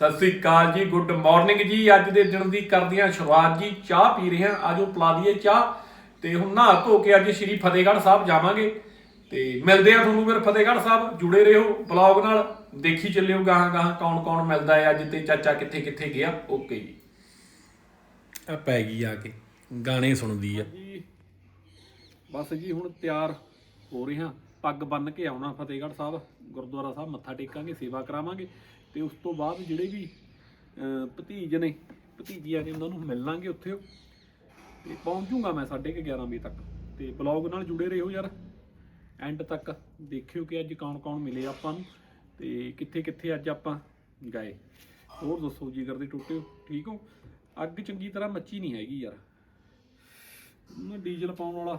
ਸਤਿ ਸ੍ਰੀ ਅਕਾਲ ਜੀ, good morning ਜੀ। ਅੱਜ ਦੇ ਦਿਨ ਦੀ ਕਰਦੇ ਸ਼ੁਰੂਆਤ ਜੀ, ਚਾਹ ਪੀ ਰਹੇ ਹਾਂ। ਆਜੋ ਪਿਲਾ ਦਈਏ ਚਾਹ। ਤੇ ਹੁਣ ਨਹਾ ਧੋ ਕੇ ਅੱਜ ਸ਼੍ਰੀ ਫਤਿਹਗੜ੍ਹ ਸਾਹਿਬ ਜਾਵਾਂਗੇ। ਤੇ ਮਿਲਦੇ ਆ ਤੁਹਾਨੂੰ ਫਿਰ ਫਤਿਹਗੜ੍ਹ ਸਾਹਿਬ। ਜੁੜੇ ਰਹੋ ਬਲੌਗ ਨਾਲ। ਦੇਖੀ ਚੱਲਿਓ ਗਾਹਾਂ ਗਾਹਾਂ ਕੌਣ ਕੌਣ ਮਿਲਦਾ ਹੈ। ਅੱਜ ਤੇ ਚਾਚਾ ਕਿੱਥੇ ਕਿੱਥੇ ਗਿਆ। ਓਕੇ ਜੀ। ਆ ਪੈ ਗਈ ਆ ਕੇ। ਗਾਣੇ ਸੁਣਦੀ ਆ। ਬਸ ਜੀ, ਹੁਣ ਤਿਆਰ ਹੋ ਰਹੇ ਹਾਂ। ਪੱਗ ਬੰਨ ਕੇ ਆਉਣਾ ਫਤਿਹਗੜ੍ਹ ਸਾਹਿਬ। ਗੁਰਦੁਆਰਾ ਸਾਹਿਬ ਮੱਥਾ ਟੇਕਾਂਗੇ, ਸੇਵਾ ਕਰਾਵਾਂਗੇ। ਤੇ ਉਸ ਤੋਂ ਬਾਅਦ ਜਿਹੜੇ ਵੀ ਭਤੀਜ ਨੇ, ਭਤੀਜੀਆਂ ਨੇ ਉਹਨਾਂ ਨੂੰ ਮਿਲਾਂਗੇ ਉੱਥੇ ਤੇ ਪਹੁੰਚ ਜੂਗਾ ਮੈਂ 11:30 ਵਜੇ ਤੱਕ। ਤੇ ਬਲੌਗ ਨਾਲ ਜੁੜੇ ਰਹੋ ਯਾਰ। ਐਂਡ ਤੱਕ ਦੇਖਿਓ ਕਿ ਅੱਜ ਕੌਣ ਕੌਣ ਮਿਲੇ ਆਪਾਂ ਨੂੰ ਤੇ ਕਿੱਥੇ ਕਿੱਥੇ ਅੱਜ ਆਪਾਂ ਗਏ। ਹੋਰ ਦੱਸੋ ਜੀ ਕਰਦੇ ਟੁੱਟਿਓ ਠੀਕ ਹੋ? ਅੱਗ ਚੰਗੀ ਤਰ੍ਹਾਂ ਮੱਚੀ ਨਹੀਂ ਹੈਗੀ ਯਾਰ। ਮੈਂ ਡੀਜ਼ਲ ਪਾਉਣ ਵਾਲਾ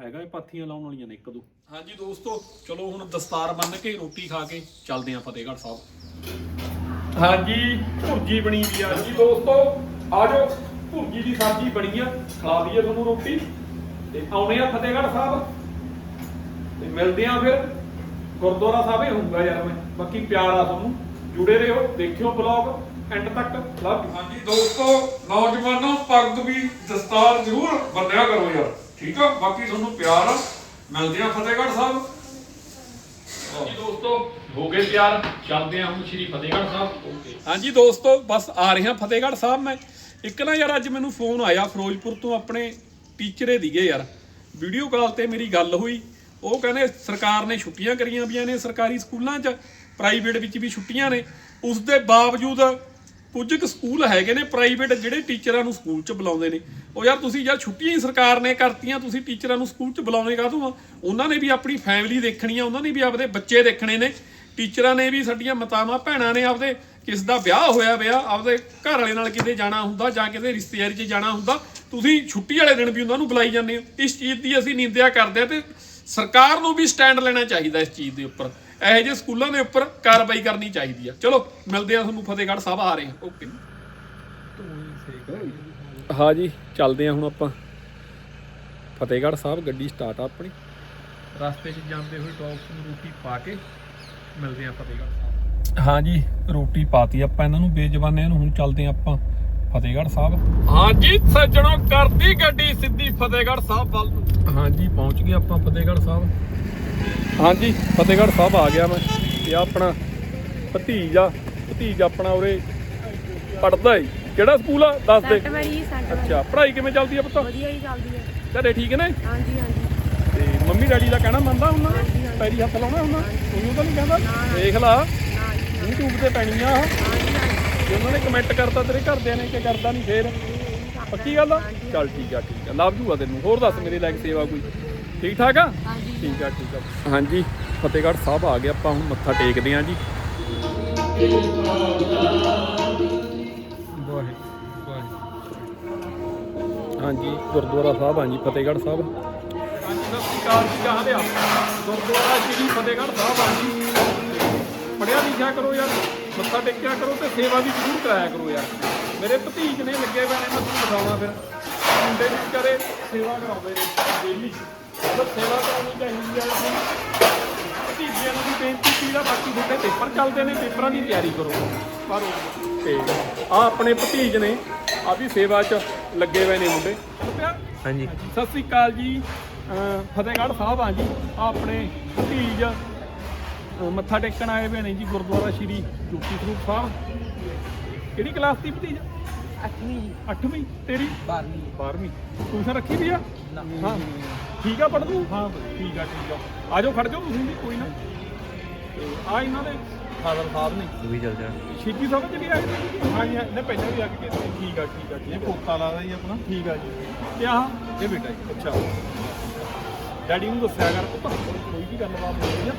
ਹੈਗਾ ਇਹ ਪਾਥੀਆਂ ਲਾਉਣ ਵਾਲੀਆਂ ਨੇ ਇੱਕ ਦੋ। ਹਾਂਜੀ ਦੋਸਤੋ ਚਲੋ ਹੁਣ ਦਸਤਾਰ ਬੰਨ ਕੇ ਰੋਟੀ ਖਾ ਕੇ ਚੱਲਦੇ ਆਂ ਫਤਿਹਗੜ੍ਹ ਸਾਹਿਬ। ਹਾਂਜੀ ਭੁਰਜੀ ਬਣੀ ਵੀ ਆ। ਜੀ ਦੋਸਤੋ ਆਜੋ ਭੁਰਜੀ ਦੀ ਸਬਜ਼ੀ ਬਣੀ ਆ। ਖਾ ਲਈਏ ਤੁਹਾਨੂੰ ਰੋਟੀ। ਤੇ ਆਉਣੇ ਆ ਫਤਿਹਗੜ੍ਹ ਸਾਹਿਬ। ਤੇ ਮਿਲਦੇ ਆ ਫਿਰ। ਗੁਰਦੁਆਰਾ ਸਾਹਿਬ ਹੀ ਹੋਊਗਾ ਯਾਰ ਮੈਂ। ਬਾਕੀ ਪਿਆਰ ਆ ਤੁਹਾਨੂੰ। ਜੁੜੇ ਰਹੋ ਦੇਖਿਓ ਬਲੌਗ। ਐਂਡ ਤੱਕ ਲਵ ਹਾਂਜੀ ਦੋਸਤੋ ਨੌਜਵਾਨੋ ਪੱਗ ਵੀ ਦਸਤਾਰ ਜ਼ਰੂਰ ਬੰਨਿਆ ਕਰੋ ਯਾਰ। ਠੀਕ ਆ ਬਾਕੀ ਤੁਹਾਨੂੰ ਪਿਆਰ ਆ। ਮਿਲਦੇ ਆ ਫਤਿਹਗੜ੍ਹ ਸਾਹਿਬ। ਹਾਂਜੀ ਦੋਸਤੋ ਹੋ ਗਏ ਤਿਆਰ। ਚੱਲਦੇ ਹਾਂ ਹੁਣ ਸ਼੍ਰੀ ਫਤਿਹਗੜ੍ਹ ਸਾਹਿਬ। ਹਾਂਜੀ ਦੋਸਤੋ ਬਸ ਆ ਰਹੇ ਹਾਂ ਫਤਿਹਗੜ੍ਹ ਸਾਹਿਬ ਮੈਂ। ਇੱਕ ਨਾ ਯਾਰ ਅੱਜ ਮੈਨੂੰ ਫੋਨ ਆਇਆ ਫਿਰੋਜ਼ਪੁਰ ਤੋਂ ਆਪਣੇ ਟੀਚਰੇ ਦੀਗੇ ਯਾਰ। ਵੀਡੀਓ ਕਾਲ ਤੇ ਮੇਰੀ ਗੱਲ ਹੋਈ। ਉਹ ਕਹਿੰਦੇ ਸਰਕਾਰ ਨੇ ਛੁੱਟੀਆਂ ਕਰੀਆਂ ਵੀਆਂ ਨੇ ਸਰਕਾਰੀ ਸਕੂਲਾਂ 'ਚ। ਪ੍ਰਾਈਵੇਟ ਵਿੱਚ ਵੀ ਛੁੱਟੀਆਂ ਨੇ। ਉਸ ਦੇ ਬਾਵਜੂਦ ਕੁਝ ਕੁ ਸਕੂਲ ਹੈਗੇ ਨੇ ਪ੍ਰਾਈਵੇਟ ਜਿਹੜੇ ਟੀਚਰਾਂ ਨੂੰ ਸਕੂਲ 'ਚ ਬੁਲਾਉਂਦੇ ਨੇ। ਉਹ ਯਾਰ ਤੁਸੀਂ ਯਾਰ ਛੁੱਟੀਆਂ ਹੀ ਸਰਕਾਰ ਨੇ ਕਰਤੀਆਂ, ਤੁਸੀਂ ਟੀਚਰਾਂ ਨੂੰ ਸਕੂਲ 'ਚ ਬੁਲਾਉਣੇ ਕਾਹਤੋਂ ਆ? ਉਹਨਾਂ ਨੇ ਵੀ ਆਪਣੀ ਫੈਮਿਲੀ ਦੇਖਣੀ ਆ ਉਹਨਾਂ ਨੇ ਵੀ ਆਪਦੇ ਬੱਚੇ ਦੇਖਣੇ ਨੇ। ਟੀਚਰਾਂ ਨੇ ਵੀ ਸਾਡੀਆਂ ਮਾਤਾਵਾਂ, ਭੈਣਾਂ ਨੇ ਆਪਦੇ ਕਿਸ ਦਾ ਵਿਆਹ ਹੋਇਆ ਵਿਆ ਆਪਦੇ ਘਰ ਵਾਲੇ ਨਾਲ ਕਿਤੇ ਜਾਣਾ ਹੁੰਦਾ ਜਾਂ ਕਿਤੇ ਰਿਸ਼ਤੇਦਾਰੀ 'ਚ ਜਾਣਾ ਹੁੰਦਾ। ਤੁਸੀਂ ਛੁੱਟੀ ਵਾਲੇ ਦਿਨ ਵੀ ਉਹਨਾਂ ਨੂੰ ਬੁਲਾਈ ਜਾਂਦੇ ਹੋ। ਇਸ ਚੀਜ਼ ਦੀ ਅਸੀਂ ਨਿੰਦਿਆ ਕਰਦੇ ਆ ਤੇ ਸਰਕਾਰ ਨੂੰ ਵੀ ਸਟੈਂਡ ਲੈਣਾ ਚਾਹੀਦਾ ਇਸ ਚੀਜ਼ ਦੇ ਉੱਪਰ। ਇਹੋ ਜਿਹੇ ਸਕੂਲਾਂ ਦੇ ਉੱਪਰ ਕਾਰਵਾਈ ਕਰਨੀ ਚਾਹੀਦੀ ਆ। ਚਲੋ ਮਿਲਦੇ ਆ ਤੁਹਾਨੂੰ ਫਤਿਹਗੜ੍ਹ ਸਾਹਿਬ ਆ ਰਹੇ ਹਾਂ। ਓਕੇ ਹਾਂ ਜੀ ਚੱਲਦੇ ਆ ਹੁਣ ਆਪਾਂ। ਫਤਿਹਗੜ੍ਹ ਸਾਹਿਬ ਗੱਡੀ ਸਟਾਰਟ ਆ ਆਪਣੀ। ਰਸਤੇ 'ਚ ਜਾਂਦੇ ਹੋਏ ਟੌਪਸ ਨੂੰ ਰੋਟੀ ਪਾ ਕੇ ਮਿਲਦੇ ਆ ਫਤਿਹਗੜ੍ਹ ਸਾਹਿਬ। ਹਾਂ ਜੀ ਰੋਟੀ ਪਾਤੀ ਆਪਾਂ ਇਹਨਾਂ ਨੂੰ ਬੇਜਵਾਨਿਆਂ ਨੂੰ। ਹੁਣ ਚੱਲਦੇ ਆ ਆਪਾਂ। ਫਤਿਹਗੜ੍ਹ ਸਾਹਿਬ। ਹਾਂ ਜੀ ਸੱਜਣੋ ਕਰਦੀ ਗੱਡੀ ਸਿੱਧੀ ਫਤਿਹਗੜ੍ਹ ਸਾਹਿਬ ਵੱਲ ਨੂੰ। ਹਾਂ ਜੀ ਪਹੁੰਚ ਗਏ ਆਪਾਂ ਫਤਿਹਗੜ੍ਹ ਸਾਹਿਬ। ਹਾਂ ਜੀ ਫਤਿਹਗੜ੍ਹ ਸਾਹਿਬ ਆ ਗਿਆ ਮੈਂ ਤੇ ਆਹ ਆਪਣਾ ਭਤੀਜ ਭਤੀਜ ਆਪਣਾ ਉਰੇ ਪੜਦਾ ਏ। ਕਿਹੜਾ ਸਕੂਲ ਆ? ਦੱਸ ਦੇ। ਸੱਟ ਵਾਰੀ ਸੱਟ ਵਾਰੀ ਅੱਛਾ ਪੜ੍ਹਾਈ ਕਿਵੇਂ ਚੱਲਦੀ ਆ ਪੁੱਤ? ਵਧੀਆ ਹੀ ਚੱਲਦੀ ਹੈ ਘਰੇ ਠੀਕ ਨੇ? ਹਾਂਜੀ ਹਾਂਜੀ। ਤੇ ਮੰਮੀ ਡੈਡੀ ਦਾ ਕਹਿਣਾ ਮੰਨਦਾ ਹੁੰਦਾ? ਹਾਂਜੀ, ਹਾਂਜੀ। ਪੈਰੀ ਹੱਥ ਲਾਉਣਾ ਹੁੰਦਾ? ਉਹਨੂੰ ਤਾਂ ਨਹੀਂ ਕਹਿੰਦਾ। ਦੇਖ ਲਾ। ਨਾ ਜੀ, YouTube ਤੇ ਪੈਣੀ ਆ ਆਹ। ਹਾਂਜੀ ਹਾਂਜੀ ਜੇ ਉਹਨਾਂ ਨੇ ਕਮੈਂਟ ਕਰਤਾ ਤੇਰੇ ਘਰਦਿਆਂ ਨੇ ਕਿ ਕਰਦਾ ਨਹੀਂ ਫੇਰ? ਪੱਕੀ ਗੱਲ ਆ? ਚੱਲ ਠੀਕ ਆ ਠੀਕ ਆ। ਲਵ ਜੂਗਾ ਤੈਨੂੰ। ਹੋਰ ਦੱਸ ਮੇਰੇ ਲਾਇਕ ਸੇਵਾ ਕੋਈ? ਠੀਕ ਠਾਕ ਆ? ਹਾਂਜੀ। ਠੀਕ ਆ ਠੀਕ ਆ। ਹਾਂਜੀ ਫਤਿਹਗੜ੍ਹ ਸਾਹਿਬ ਆ ਗਏ ਆਪਾਂ ਹੁਣ ਮੱਥਾ ਟੇਕਦੇ ਆਂ ਜੀ। ਹਾਂਜੀ ਗੁਰਦੁਆਰਾ ਸਾਹਿਬ ਆ ਜੀ ਫਤਿਹਗੜ੍ਹ ਸਾਹਿਬ। ਹਾਂਜੀ ਸਤਿ ਸ਼੍ਰੀ ਅਕਾਲ ਜੀ ਕਹਾਂ ਦੇ ਆ? ਗੁਰਦੁਆਰਾ ਸ਼੍ਰੀ ਫਤਿਹਗੜ੍ਹ ਸਾਹਿਬ ਆ ਜੀ। ਪੜਿਆ ਲਿਖਿਆ ਕਰੋ ਯਾਰ। ਮੱਥਾ ਟੇਕਿਆ ਕਰੋ ਤੇ ਸੇਵਾ ਵੀ ਜ਼ਰੂਰ ਕਰਾਇਆ ਕਰੋ ਯਾਰ। ਮੇਰੇ ਭਤੀਜ ਨੇ ਲੱਗੇ ਹੋਏ ਨੇ ਮੈਂ ਤੁਹਾਨੂੰ ਦਿਖਾਉਣਾ ਫਿਰ। ਮੁੰਡੇ ਵੀ ਵਿਚਾਰੇ ਸੇਵਾ ਕਰਾਉਂਦੇ ਨੇ ਡੇਲੀ ਉਹ ਸੇਵਾ ਕਰਾਉਣੀ ਚਾਹੀਦੀ ਆ ਆਪਣੀ ਭਤੀਜਿਆਂ ਨੂੰ ਵੀ ਬੇਨਤੀ ਕੀ ਆ ਬਾਕੀ ਤੁਹਾਡੇ ਪੇਪਰ ਚੱਲਦੇ ਨੇ ਪੇਪਰਾਂ ਦੀ ਤਿਆਰੀ ਕਰੋ। ਪਰ ਤੇ ਆ। ਆਪਣੇ ਭਤੀਜ ਨੇ ਆ ਵੀ ਸੇਵਾ 'ਚ ਲੱਗੇ ਹੋਏ ਨੇ ਮੁੰਡੇ। ਹਾਂਜੀ। ਸਤਿ ਸ੍ਰੀ ਅਕਾਲ ਜੀ। ਫਤਿਹਗੜ੍ਹ ਸਾਹਿਬ ਆ ਜੀ। ਆ ਆਪਣੇ ਭਤੀਜ ਮੱਥਾ ਟੇਕਣ ਆਏ ਹੋਏ ਨੇ ਜੀ ਗੁਰਦੁਆਰਾ ਸ਼੍ਰੀ ਜੋਤੀ ਸਰੂਪ ਸਾਹਿਬ। ਕਿਹੜੀ ਕਲਾਸ ਦੀ ਭਤੀਜ? ਅੱਠਵੀਂ ਜੀ। 8ਵੀਂ ਤੇਰੀ? 12ਵੀਂ 12ਵੀਂ ਟਿਊਸ਼ਨ ਰੱਖੀ ਵੀ ਆ? ਹਾਂ। ਠੀਕ ਆ ਪੜ ਤੂੰ ਹਾਂ ਠੀਕ ਆ ਠੀਕ ਆ। ਆ ਜਾਓ ਖੜ ਜਾਓ ਤੁਸੀਂ ਵੀ ਕੋਈ ਨਾ। ਤੇ ਆ ਇਹਨਾਂ ਦੇ ਫਾਦਰ ਸਾਹਿਬ ਨੇ। ਤੂੰ ਵੀ ਚੱਲ ਜਾ। ਸ਼ੀਤੀ ਸਾਹਿਬ ਵੀ ਆਏ ਨੇ ਜੀ? ਹਾਂ ਜੀ ਇਹਨੇ ਪਹਿਲਾਂ ਵੀ ਆ ਕੇ ਸੀ। ਠੀਕ ਆ ਠੀਕ ਆ ਠੀਕ ਆ। ਪੋਤਾ ਲੱਗਦਾ ਜੀ ਆਪਣਾ। ਠੀਕ ਆ ਜੀ। ਤੇ ਆਹ? ਇਹ ਬੇਟਾ ਜੀ। ਅੱਛਾ। ਡੈਡੀ ਨੂੰ ਦੱਸਿਆ ਕਰ ਪੁੱਤ। ਕੋਈ ਵੀ ਗੱਲਬਾਤ ਹੋਈ ਆ।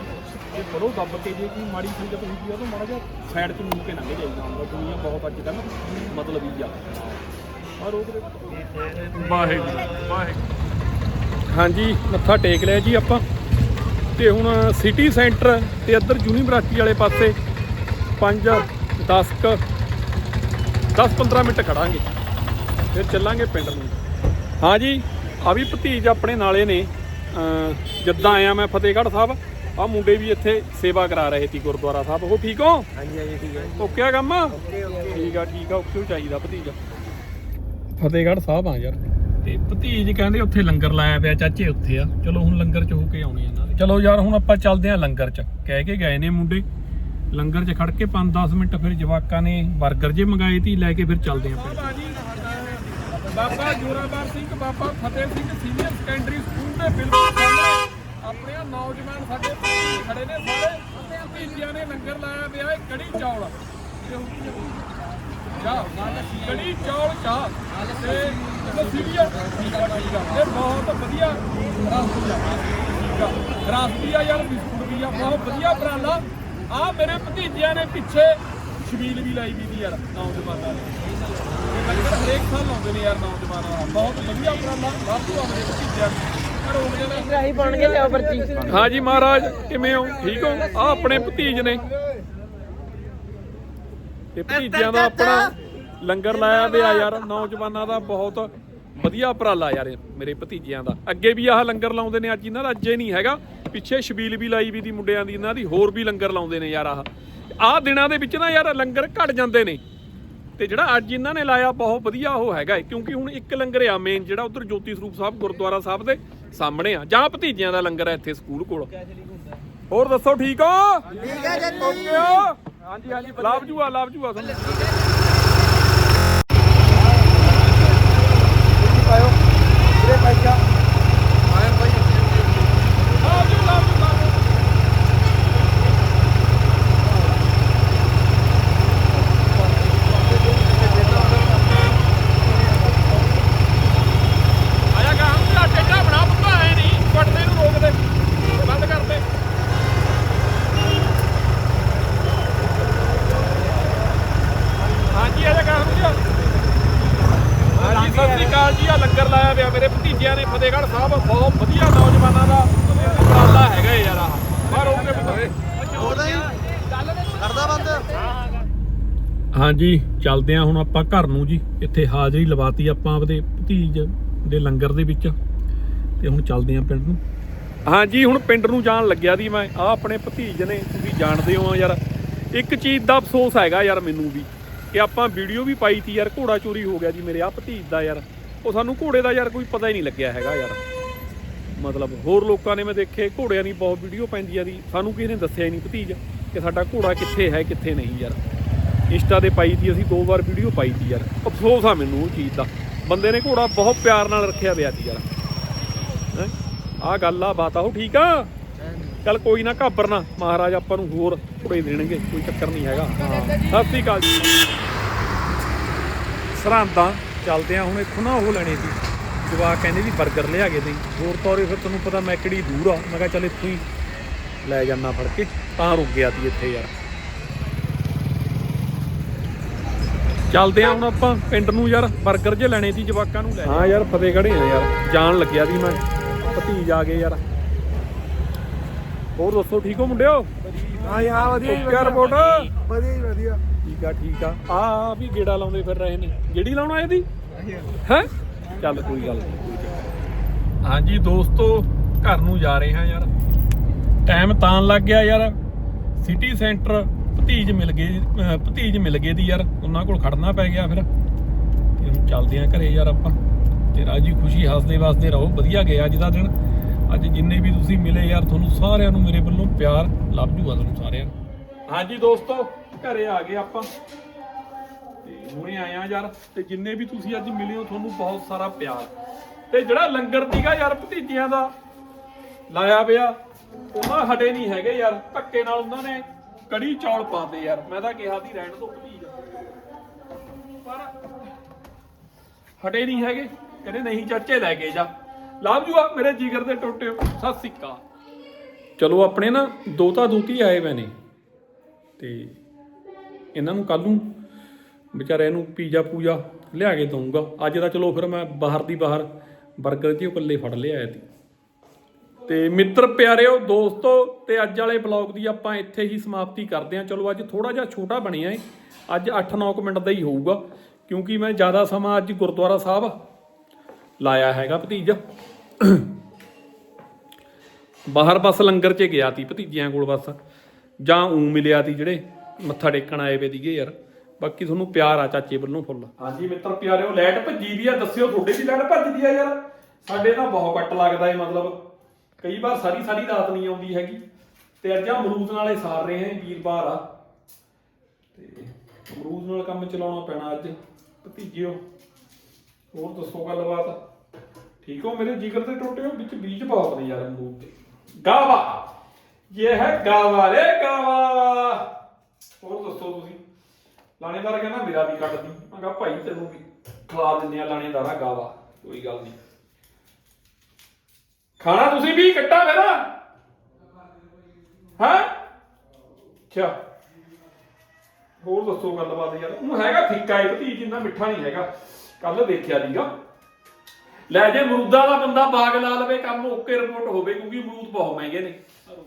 ਜੇ ਬੜੋ ਦੱਬ ਕੇ ਜੇ ਕੋਈ ਮਾੜੀ ਚੀਜ਼ ਤੁਸੀਂ ਕੀ ਆ ਤਾਂ ਮਾੜਾ ਜਿਹਾ ਸਾਈਡ ਤੇ ਮੁੜ ਕੇ ਲੰਘ ਜਾਈਦਾ ਹੁੰਦਾ ਦੁਨੀਆ ਬਹੁਤ ਅੱਜ ਕੱਲ੍ਹ ਮਤਲਬ ਹੀ ਆ। ਪਰ ਉਹ ਵਾਹਿਗੁਰੂ ਵਾਹਿਗੁਰੂ। ਹਾਂਜੀ ਮੱਥਾ ਟੇਕ ਲਿਆ ਜੀ ਆਪਾਂ। ਤੇ ਹੁਣ ਸਿਟੀ ਸੈਂਟਰ ਤੇ ਇੱਧਰ ਯੂਨੀਵਰਸਿਟੀ ਵਾਲੇ ਪਾਸੇ 5 10 ਕ 10 15 ਮਿੰਟ ਖੜਾਂਗੇ। ਫਿਰ ਚੱਲਾਂਗੇ ਪਿੰਡ ਨੂੰ। ਹਾਂ ਜੀ ਆ ਵੀ ਭਤੀਜ ਆਪਣੇ ਨਾਲੇ ਨੇ। ਜਿੱਦਾਂ ਆਇਆ ਮੈਂ ਫਤਿਹਗੜ੍ਹ ਸਾਹਿਬ। ਆ ਮੁੰਡੇ ਵੀ ਇੱਥੇ ਸੇਵਾ ਕਰਾ ਰਹੇ ਸੀ ਗੁਰਦੁਆਰਾ ਸਾਹਿਬ। ਉਹ ਠੀਕ ਹੋ? ਹਾਂਜੀ ਹਾਂਜੀ ਠੀਕ ਹੈ ਓਕੇ ਆ ਕੰਮ? ਠੀਕ ਆ ਠੀਕ ਆ ਓਕੇ ਹੀ ਚਾਹੀਦਾ ਭਤੀਜਾ। ਫਤਿਹਗੜ੍ਹ ਸਾਹਿਬ ਆ ਯਾਰ। ਤੇ ਭਤੀਜ ਕਹਿੰਦੇ ਉੱਥੇ ਲੰਗਰ ਲਾਇਆ ਪਿਆ ਚਾਚੇ ਉੱਥੇ ਆ। ਚਲੋ ਹੁਣ ਲੰਗਰ ਚ ਹੋ ਕੇ ਆਉਣੇ ਇਹਨਾਂ ਦੇ। ਚਲੋ ਯਾਰ ਹੁਣ ਆਪਾਂ ਚੱਲਦੇ ਆ ਲੰਗਰ ਚ। ਕਹਿ ਕੇ ਗਏ ਨੇ ਮੁੰਡੇ। ਲੰਗਰ ਚ ਖੜ ਕੇ 5-10 ਮਿੰਟ ਫਿਰ ਜਵਾਕਾਂ ਨੇ 버ਗਰ ਜੇ ਮੰਗਾਏ ਤੀ ਲੈ ਕੇ ਫਿਰ ਚੱਲਦੇ ਆ Baba Zorawar Singh Baba Fateh Singh senior secondary school ਦੇ ਬਿਲਕੁਲ ਸਾਹਮਣੇ। ਆਪਣੇ ਆਹ ਨੌਜਵਾਨ ਸਾਡੇ ਖੜੇ ਨੇ ਸਾਰੇ ਭਤੀਜਿਆਂ ਨੇ ਲੰਗਰ ਲਾਇਆ ਪਿਆ ਹੈ ਕੜੀ ਚੌਲ। ਚਾਹ ਕੜੀ ਚੌਲ ਚਾਹ ਤੇ ਲੱਸੀ ਵੀ ਆ ਠੀਕ ਆ ਠੀਕ ਆ ਇਹ ਬਹੁਤ ਵਧੀਆ ਰਸ ਵੀ ਆ। ਠੀਕ ਆ ਰਸ ਆ ਯਾਰ, ਬਿਸਕੁਟ ਵੀ ਆ, ਬਹੁਤ ਵਧੀਆ ਉਪਰਾਲਾ ਆ ਮੇਰੇ ਭਤੀਜਿਆਂ ਨੇ ਪਿੱਛੇ ਛਬੀਲ ਵੀ ਲਾਈ ਵੀ ਦੀ ਯਾਰ, ਨੌਜਵਾਨਾਂ ਨੇ। ਲੰਗਰ ਹਰੇਕ ਸਾਲ ਲਾਉਂਦੇ ਨੇ ਯਾਰ ਨੌਜਵਾਨਾਂ ਦਾ। ਬਹੁਤ ਵਧੀਆ ਉਪਰਾਲਾ ਵਾਧੂ ਆ ਮੇਰੇ ਭਤੀਜਿਆਂ ਨੂੰ ਰਾਹੀ ਬਣ ਕੇ ਲਿਆਓ ਪਰਚੀ ਹਾਂ ਜੀ ਮਹਾਰਾਜ, ਕਿਵੇਂ ਹੋ? ਠੀਕ ਹੋ? ਆ ਆਪਣੇ ਭਤੀਜ ਨੇ। ਤੇ ਭਤੀਜਿਆਂ ਦਾ ਆਪਣਾ ਲੰਗਰ ਲਾਇਆ ਪਿਆ ਯਾਰ, ਨੌਜਵਾਨਾਂ ਦਾ ਬਹੁਤ ਵਧੀਆ ਉਪਰਾਲਾ ਯਾਰ ਇਹ ਮੇਰੇ ਭਤੀਜਿਆਂ ਦਾ। ਅੱਗੇ ਵੀ ਆਹ ਲੰਗਰ ਲਾਉਂਦੇ ਨੇ ਅੱਜ ਇਹਨਾਂ ਦਾ, ਅੱਜੇ ਨਹੀਂ ਹੈਗਾ। ਪਿੱਛੇ ਸ਼ਬੀਲ ਵੀ ਲਾਈ ਵੀ ਦੀ ਮੁੰਡਿਆਂ ਦੀ, ਇਹਨਾਂ ਦੀ, ਹੋਰ ਵੀ ਲੰਗਰ ਲਾਉਂਦੇ ਨੇ ਯਾਰ ਆਹ। ਆਹ ਦਿਨਾਂ ਦੇ ਵਿੱਚ ਨਾ ਯਾਰ ਲੰਗਰ ਘਟ ਜਾਂਦੇ ਨੇ। ਤੇ ਜਿਹੜਾ ਅੱਜ ਇਹਨਾਂ ਨੇ ਲਾਇਆ, ਬਹੁਤ ਵਧੀਆ ਉਹ ਹੈਗਾ ਕਿਉਂਕਿ ਹੁਣ ਇੱਕ ਲੰਗਰ ਆ ਮੇਨ ਜਿਹੜਾ ਉਧਰ ਜੋਤੀ ਸਰੂਪ ਸਾਹਿਬ, ਗੁਰਦੁਆਰਾ ਸਾਹਿਬ ਦੇ। ਸਾਹਮਣੇ ਆ। ਜਾਂ ਭਤੀਜਿਆਂ ਦਾ ਲੰਗਰ ਹੈ ਇੱਥੇ ਸਕੂਲ ਕੋਲ। ਹੋਰ ਦੱਸੋ ਠੀਕ ਹੋ? ਠੀਕ ਹੈ ਜੀ। ਹਾਂਜੀ ਹਾਂਜੀ। ਲਵ ਜੂਆ ਲਵ ਜੂਆ ਤੁਹਾਨੂੰ ਪਾਇਓ ਵੀਰੇ ਪੈਸਾ ਆਇਆ ਭਾਈ ਲਵ ਜੂ ਲਵ ਜੂ ਲਵ ਜੂ ਆਇਆ ਗਾ ਹਮ ਦਾ ਟੇਡਾ ਬਣਾ ਪੁੱਤਾ ਐ ਨਹੀਂ ਕੱਟਦੇ ਨੂੰ ਰੋਕ ਦੇ ਬੰਦ ਕਰ ਦੇ ਹਾਂਜੀ ਆਇਆ ਗਾ ਹਮ ਜੀ ਹਾਂਜੀ ਸਤਿ ਸ੍ਰੀ ਅਕਾਲ ਜੀ ਆ ਲੰਗਰ ਲਾਇਆ ਪਿਆ ਮੇਰੇ ਭਤੀਜਿਆਂ ਨੇ ਫਤਿਹਗੜ੍ਹ ਸਾਹਿਬ ਬਹੁਤ ਵਧੀਆ ਨੌਜਵਾਨਾਂ ਦਾ ਉਪਰਾਲਾ ਹੈਗਾ ਇਹ ਯਾਰ ਆਹ ਬਾਹਰ ਹੋ ਕੇ ਬਤਾਵੇ ਉਹਦਾ ਹੀ ਕਰਦਾ ਬੰਦ ਹਾਂਜੀ, ਚੱਲਦੇ ਆ ਹੁਣ ਆਪਾਂ ਘਰ ਨੂੰ ਜੀ। ਇੱਥੇ ਹਾਜ਼ਰੀ ਲਵਾਤੀ ਆਪਾਂ ਆਪਦੇ ਭਤੀਜ ਦੇ ਲੰਗਰ ਦੇ ਵਿੱਚ। ਤੇ ਹੁਣ ਚੱਲਦੇ ਆ ਪਿੰਡ ਨੂੰ। ਹਾਂਜੀ, ਹੁਣ ਪਿੰਡ ਨੂੰ ਜਾਣ ਲੱਗਿਆ ਦੀ ਮੈਂ। ਆ ਆਪਣੇ ਭਤੀਜ ਨੇ, ਤੁਸੀਂ ਜਾਣਦੇ ਹੋ ਯਾਰ। ਇੱਕ ਚੀਜ਼ ਦਾ ਅਫਸੋਸ ਹੈਗਾ ਯਾਰ ਮੈਨੂੰ ਵੀ, ਕਿ ਆਪਾਂ ਵੀਡੀਓ ਵੀ ਪਾਈ ਸੀ ਯਾਰ, ਘੋੜਾ ਚੋਰੀ ਹੋ ਗਿਆ ਜੀ ਮੇਰੇ ਆ ਭਤੀਜ ਦਾ ਯਾਰ। ਉਹ ਸਾਨੂੰ ਘੋੜੇ ਦਾ ਯਾਰ ਕੋਈ ਪਤਾ ਹੀ ਨਹੀਂ ਲੱਗਿਆ ਹੈਗਾ ਯਾਰ। ਮਤਲਬ ਹੋਰ ਲੋਕਾਂ ਨੇ ਮੈਂ ਦੇਖੇ, ਘੋੜਿਆਂ ਦੀ ਬਹੁਤ ਵੀਡੀਓ ਪੈਂਦੀ ਪੈਂਦੀਆਂ ਦੀ। ਸਾਨੂੰ ਕਿਸੇ ਨੇ ਦੱਸਿਆ ਹੀ ਨਹੀਂ ਭਤੀਜ, ਕਿ ਸਾਡਾ ਘੋੜਾ ਕਿੱਥੇ ਹੈ, ਕਿੱਥੇ ਨਹੀਂ ਯਾਰ। ਇੰਸਟਾ ਤੇ ਪਾਈ ਤੀ ਅਸੀਂ ਦੋ ਵਾਰ ਵੀਡੀਓ ਪਾਈ ਤੀ ਯਾਰ। ਅਫਸੋਸ ਆ ਮੈਨੂੰ ਉਹ ਚੀਜ਼ ਦਾ। ਬੰਦੇ ਨੇ ਘੋੜਾ ਬਹੁਤ ਪਿਆਰ ਨਾਲ ਰੱਖਿਆ ਪਿਆ ਸੀ ਯਾਰ। ਹੈਂ? ਆਹ ਗੱਲ ਆ, ਬਾਤ ਆ, ਉਹ ਠੀਕ ਆ? ਚੱਲ ਕੋਈ ਨਾ ਘਾਬਰਨਾ ਮਹਾਰਾਜ ਆਪਾਂ ਨੂੰ ਹੋਰ ਘੋੜੇ ਦੇਣਗੇ, ਕੋਈ ਚੱਕਰ ਨਹੀਂ ਹੈਗਾ। ਸਤਿ ਸ੍ਰੀ ਅਕਾਲ ਜੀ। ਸਰਾਂਦਾ ਚੱਲਦੇ ਆ ਹੁਣ ਇੱਥੋਂ ਨਾ ਉਹ ਲੈਣੇ ਸੀ। ਜਵਾਕ ਕਹਿੰਦੇ ਵੀ 버ਗਰ ਲਿਆ ਗਏ ਦੇ ਹੋਰ ਤੌਰੇ ਫਿਰ ਤੁਹਾਨੂੰ ਪਤਾ ਮੈਂ ਕਿਹੜੀ ਦੂਰ ਆ। ਮੈਂ ਕਿਹਾ ਚੱਲ ਇੱਥੋਂ ਹੀ ਲੈ ਜਾਣਾ ਫੜ ਕੇ। ਤਾਂ ਰੁਕ ਗਿਆ ਸੀ ਇੱਥੇ ਯਾਰ। ਚੱਲਦੇ ਆ ਹੁਣ ਆਪਾਂ ਪਿੰਡ ਨੂੰ ਯਾਰ 버ਗਰ ਜੇ ਲੈਣੇ ਸੀ ਜਵਾਕਾਂ ਨੂੰ ਲੈ ਹਾਂ ਯਾਰ ਫਤਿਹਗੜ੍ਹ ਆ ਯਾਰ। ਜਾਣ ਲੱਗਿਆ ਸੀ ਮੈਂ। ਭਤੀਜ ਆ ਗਏ ਯਾਰ। ਹੋਰ ਦੱਸੋ ਠੀਕ ਹੋ ਮੁੰਡਿਓ? ਹਾਂ ਯਾਰ ਵਧੀਆ ਓਕੇ ਆ ਰਿਪੋਰਟ? ਵਧੀਆ ਜੀ ਵਧੀਆ। ਠੀਕ ਆ ਠੀਕ ਆ। ਆ ਆ ਵੀ ਗੇੜਾ ਲਾਉਂਦੇ ਫਿਰ ਰਹੇ ਨੇ। ਜਿਹੜੀ ਲਾਉਣਾ ਇਹਦੀ ਹੈ? ਚੱਲ ਕੋਈ ਗੱਲ ਨਹੀਂ ਹਾਂਜੀ ਦੋਸਤੋ ਘਰ ਨੂੰ ਜਾ ਰਹੇ ਹਾਂ ਯਾਰ। ਟਾਈਮ ਤਾਂ ਲੱਗ ਗਿਆ ਯਾਰ। ਸਿਟੀ ਸੈਂਟਰ ਭਤੀਜ ਮਿਲ ਗਏ ਭਤੀਜ ਮਿਲ ਗਏ ਦੀ ਯਾਰ, ਉਹਨਾਂ ਕੋਲ ਖੜਨਾ ਪੈ ਗਿਆ ਫਿਰ। ਤੇ ਹੁਣ ਚੱਲਦੇ ਆ ਘਰੇ ਯਾਰ ਆਪਾਂ। ਤੇ ਰਾਜੀ ਖੁਸ਼ੀ ਹੱਸਦੇ ਵਸਦੇ ਰਹੋ, ਵਧੀਆ ਗਿਆ ਅੱਜ ਦਾ ਦਿਨ। ਅੱਜ ਜਿੰਨੇ ਵੀ ਤੁਸੀਂ ਮਿਲੇ ਯਾਰ, ਤੁਹਾਨੂੰ ਸਾਰਿਆਂ ਨੂੰ ਮੇਰੇ ਵੱਲੋਂ ਪਿਆਰ ਲੱਭ ਜੂਗਾ ਤੁਹਾਨੂੰ ਸਾਰਿਆਂ ਨੂੰ। ਹਾਂਜੀ ਦੋਸਤੋ, ਘਰੇ ਆ ਗਏ ਆਪਾਂ। ਤੇ ਹੁਣੇ ਆਏ ਆ ਯਾਰ, ਤੇ ਜਿੰਨੇ ਵੀ ਤੁਸੀਂ ਅੱਜ ਮਿਲੇ ਹੋ, ਤੁਹਾਨੂੰ ਬਹੁਤ ਸਾਰਾ ਪਿਆਰ। ਤੇ ਜਿਹੜਾ ਲੰਗਰ ਦੀਗਾ ਯਾਰ, ਭਤੀਜਿਆਂ ਦਾ, ਲਾਇਆ ਪਿਆ ਉਹਨਾਂ ਹਟੇ ਨਹੀਂ ਹੈਗੇ ਯਾਰ, ਧੱਕੇ ਨਾਲ ਉਹਨਾਂ ਨੇ ਕੜੀ ਚੌਲ ਪਾਉਂਦੇ ਯਾਰ। ਮੈਂ ਤਾਂ ਕਿਹਾ ਦੀ ਰਹਿਣ ਤੋਂ ਭਤੀਜ। ਪਰ ਹਟੇ ਨਹੀਂ ਹੈਗੇ। ਕਹਿੰਦੇ ਨਹੀਂ, ਚਾਚੇ ਲੈ ਕੇ ਜਾ। ਲਾਭ ਜੂਆ, ਮੇਰੇ ਜਿਗਰ ਦੇ ਟੁੱਟਿਓ। ਸਤਿ ਸ੍ਰੀ ਚਲੋ, ਆਪਣੇ ਨਾ ਦੋਤਾ ਦੋਤੀ ਆਏ ਹੋਏ ਨੇ। ਤੇ ਇਹਨਾਂ ਨੂੰ ਕੱਲ ਨੂੰ ਵਿਚਾਰੇ ਨੂੰ ਪੀਜ਼ਾ ਪੂਜਾ ਲਿਆ ਕੇ ਦਊਂਗਾ। ਅੱਜ ਤਾਂ ਚਲੋ ਫਿਰ ਮੈਂ ਬਾਹਰ ਦੀ ਬਾਹਰ 버ਗਰ ਜੀ ਉਹ ਇਕੱਲੇ ਫੜ ਲਿਆਇਆ ਸੀ ਤੇ ਮਿੱਤਰ ਪਿਆਰਿਓ, ਦੋਸਤੋ, ਤੇ ਅੱਜ ਵਾਲੇ ਬਲੌਗ ਦੀ ਆਪਾਂ ਇੱਥੇ ਹੀ ਸਮਾਪਤੀ ਕਰਦੇ ਹਾਂ। ਚਲੋ, ਅੱਜ ਥੋੜਾ ਜਿਹਾ ਛੋਟਾ ਬਣਿਆ ਏ। ਅੱਜ 8-9 ਮਿੰਟ ਦਾ ਹੀ ਹੋਊਗਾ, ਕਿਉਂਕਿ ਮੈਂ ਜ਼ਿਆਦਾ ਸਮਾਂ ਅੱਜ ਗੁਰਦੁਆਰਾ ਸਾਹਿਬ ਲਾਇਆ ਹੈਗਾ ਭਤੀਜਾ। ਬਾਹਰ ਬਸ ਲੰਗਰ 'ਚ ਗਿਆ ਤੀ ਭਤੀਜਿਆਂ ਕੋਲ ਬਸ। ਜਾਂ ਊ ਮਿਲਿਆ ਤੀ ਜਿਹੜੇ ਮੱਥਾ ਟੇਕਣ ਆਏ ਵੇ ਦੀਗੇ ਯਾਰ। ਬਾਕੀ ਤੁਹਾਨੂੰ ਪਿਆਰ ਆ ਚਾਚੇ ਵੱਲੋਂ ਫੁੱਲ। ਹਾਂਜੀ, ਮਿੱਤਰ ਪਿਆਰਿਓ, ਲਾਈਟ ਭੱਜੀ ਦੀ ਆ, ਦੱਸਿਓ, ਤੁਹਾਡੇ ਦੀ ਲਾਈਟ ਭੱਜਦੀ ਆ ਯਾਰ। ਸਾਡੇ ਤਾਂ ਬਹੁਤ ਕੱਟ ਲੱਗਦਾ ਏ, ਮਤਲਬ। ਕਈ ਵਾਰ ਸਾਰੀ ਸਾਰੀ ਰਾਤ ਨਹੀਂ ਆਉਂਦੀ ਹੈਗੀ। ਤੇ ਅੱਜ ਆ ਅਮਰੂਦ ਨਾਲੇ ਸਾਰ ਰਹੇ ਆਂ ਵੀਰਵਾਰ ਆ। ਤੇ ਅਮਰੂਦ ਨਾਲ ਕੰਮ ਚਲਾਉਣਾ ਪੈਣਾ ਅੱਜ। ਭਤੀਜਿਓ, ਹੋਰ ਦੱਸੋ ਗੱਲਬਾਤ? ਠੀਕ ਹੋ ਮੇਰੇ? ਜਿਗਰ ਤੇ ਟੋਟੇ ਹੋ? ਵਿੱਚ ਬੀਜ ਬਹੁਤ ਨੇ ਯਾਰ ਅਮਰੂਦ ਦੇ। ਗਾਵਾ! ਇਹ ਹੈ ਗਾਵਾ ਰੇ ਗਾਵਾ! ਹੋਰ ਦੱਸੋ ਤੁਸੀਂ? ਲਾਣੇਦਾਰ ਕਹਿੰਦਾ ਮੇਰਾ ਵੀ ਕੱਟ ਦੀ ਮੈਂ ਕਿਹਾ ਭਾਈ ਤੈਨੂੰ ਵੀ ਖਿਲਾ ਦਿੰਨੇ ਆ ਲਾਣੇਦਾਰਾ ਗਾਵਾ। ਕੋਈ ਗੱਲ ਨਹੀਂ। ਖਾਣਾ ਤੁਸੀਂ ਵੀ ਕੱਟਾ ਮੇਰਾ ਹਾਂ? ਅੱਛਾ। ਹੋਰ ਦੱਸੋ ਗੱਲਬਾਤ ਯਾਰ। ਉਹ ਹੈਗਾ ਫਿੱਕਾ ਇਹ ਭਤੀਜ ਜਿੰਨਾ ਮਿੱਠਾ ਨਹੀਂ ਹੈਗਾ। ਕੱਲ ਦੇਖਿਆ ਦੀਗਾ ਲੈ ਜੇ ਅਮਰੂਦਾਂ ਦਾ ਬੰਦਾ ਬਾਗ ਲਾ ਲਵੇ, ਕੰਮ ਓਕੇ ਰਿਪੋਰਟ ਹੋਵੇ, ਕਿਉਂਕਿ ਮਰੂਦ ਬਹੁਤ ਮਹਿੰਗੇ ਨੇ।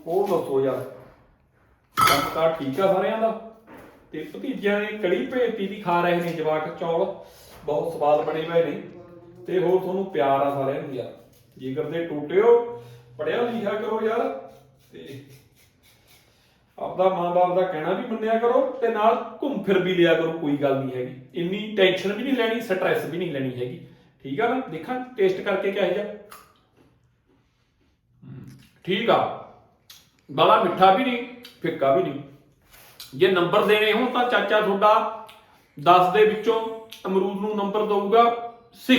ਹੋਰ ਦੱਸੋ ਯਾਰ। ਕੰਮ ਤਾਂ ਠੀਕ ਆ ਸਾਰਿਆਂ ਦਾ। ਤੇ ਭਤੀਜਿਆਂ ਨੇ ਕੜੀ ਭੇਤੀ ਦੀ ਖਾ ਰਹੇ ਨੇ ਜਵਾਕ ਚੌਲ। ਬਹੁਤ ਸਵਾਦ ਬਣੇ ਹੋਏ ਨੇ। ਤੇ ਹੋਰ ਤੁਹਾਨੂੰ ਪਿਆਰ ਆ ਸਾਰਿਆਂ ਨੂੰ ਯਾਰ। ਜੇਕਰ ਦੇ ਟੂਟਿਓ ਪੜਿਆ ਲਿਖਿਆ ਕਰੋ ਯਾਰ, ਤੇ ਆਪਦਾ ਮਾਂ-ਬਾਪ ਦਾ ਕਹਿਣਾ ਵੀ ਮੰਨਿਆ ਕਰੋ ਤੇ ਨਾਲ ਘੁੰਮ ਫਿਰ ਵੀ ਲਿਆ ਕਰੋ, ਕੋਈ ਗੱਲ ਨਹੀਂ ਹੈਗੀ। ਇੰਨੀ ਟੈਨਸ਼ਨ ਵੀ ਨਹੀਂ ਲੈਣੀ ਸਟ੍ਰੈਸ ਵੀ ਨਹੀਂ ਲੈਣੀ ਹੈਗੀ। ਠੀਕ ਆ ਨਾ? ਦੇਖਾਂ ਟੇਸਟ ਕਰਕੇ ਕਿਹੋ ਜਿਹਾ। ਠੀਕ ਆ। ਬੜਾ ਮਿੱਠਾ ਵੀ ਨਹੀਂ, ਫਿੱਕਾ ਵੀ ਨਹੀਂ। ਜੇ ਨੰਬਰ ਦੇਣੇ ਹੋਣ ਤਾਂ ਚਾਚਾ ਤੁਹਾਡਾ 10 ਦੇ ਵਿੱਚੋਂ ਅਮਰੂਦ ਨੂੰ ਨੰਬਰ ਦਊਗਾ 6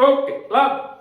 ਓਕੇ ਲਾ।